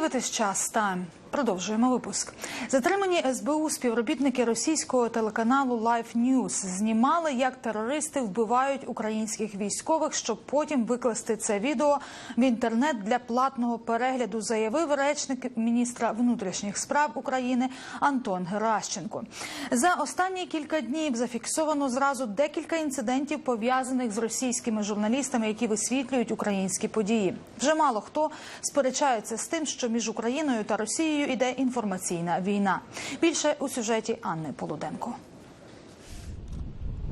дивитесь час тайм. Продовжуємо випуск. Затримані СБУ співробітники російського телеканалу Life News знімали, як терористи вбивають українських військових, щоб потім викласти це відео в інтернет для платного перегляду, заявив речник міністра внутрішніх справ України Антон Геращенко. За останні кілька днів зафіксовано зразу декілька інцидентів пов'язаних з російськими журналістами, які висвітлюють українські події. Вже мало хто сперечається з тим, що між Україною та Росією іде інформаційна війна. Більше у сюжеті Анни Полуденко.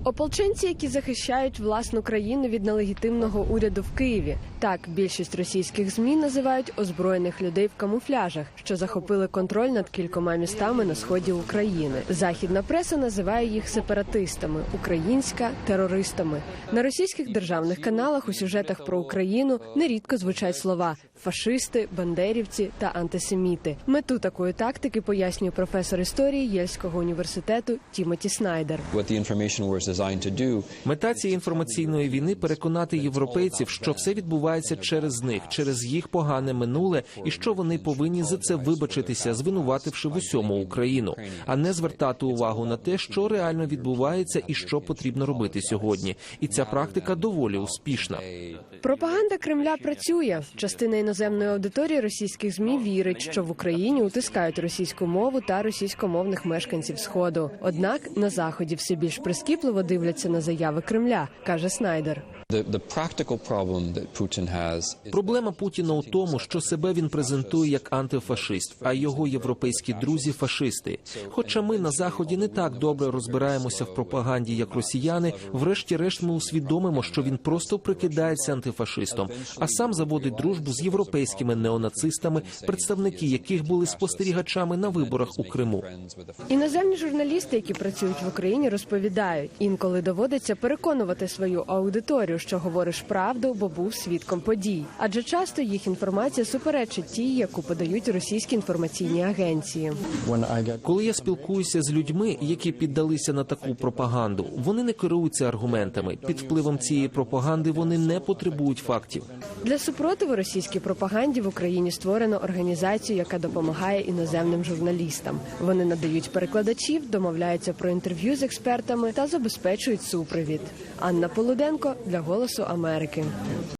Ополченці, які захищають власну країну від нелегітимного уряду в Києві. Так, більшість російських змі називають озброєних людей в камуфляжах, що захопили контроль над кількома містами на сході України. Західна преса називає їх сепаратистами, українська терористами. На російських державних каналах у сюжетах про Україну нерідко звучать слова фашисти, бандерівці та антисеміти. Мету такої тактики пояснює професор історії Єльського університету Тімоті Снайдер. Мета цієї інформаційної війни переконати європейців, що все відбувається через них, через їх погане минуле, і що вони повинні за це вибачитися, звинувативши в усьому Україну, а не звертати увагу на те, що реально відбувається і що потрібно робити сьогодні. І ця практика доволі успішна. Пропаганда Кремля працює. Частина іноземної аудиторії російських змі вірить, що в Україні утискають російську мову та російськомовних мешканців сходу. Однак на заході все більш прискіпливо дивляться на заяви Кремля, каже Снайдер. Проблема Путіна у тому, що себе він презентує як антифашист, а його європейські друзі фашисти. Хоча ми на заході не так добре розбираємося в пропаганді, як росіяни, врешті-решт ми усвідомимо, що він просто прикидається антифашистом, а сам заводить дружбу з європейськими неонацистами, представники яких були спостерігачами на виборах у Криму. Іноземні журналісти, які працюють в Україні, розповідають, інколи доводиться переконувати свою аудиторію, що говориш правду, бо був свідком подій. Адже часто їх інформація суперечить тій, яку подають російські інформаційні агенції. Коли я спілкуюся з людьми, які піддалися на таку пропаганду, вони не керуються аргументами. Під впливом цієї пропаганди вони не потребують фактів. Для супротиву російській пропаганді в Україні створено організацію, яка допомагає іноземним журналістам. Вони надають перекладачів, домовляються про інтерв'ю з експертами та забезпечують супровід. Анна Полуденко для Голосу Америки.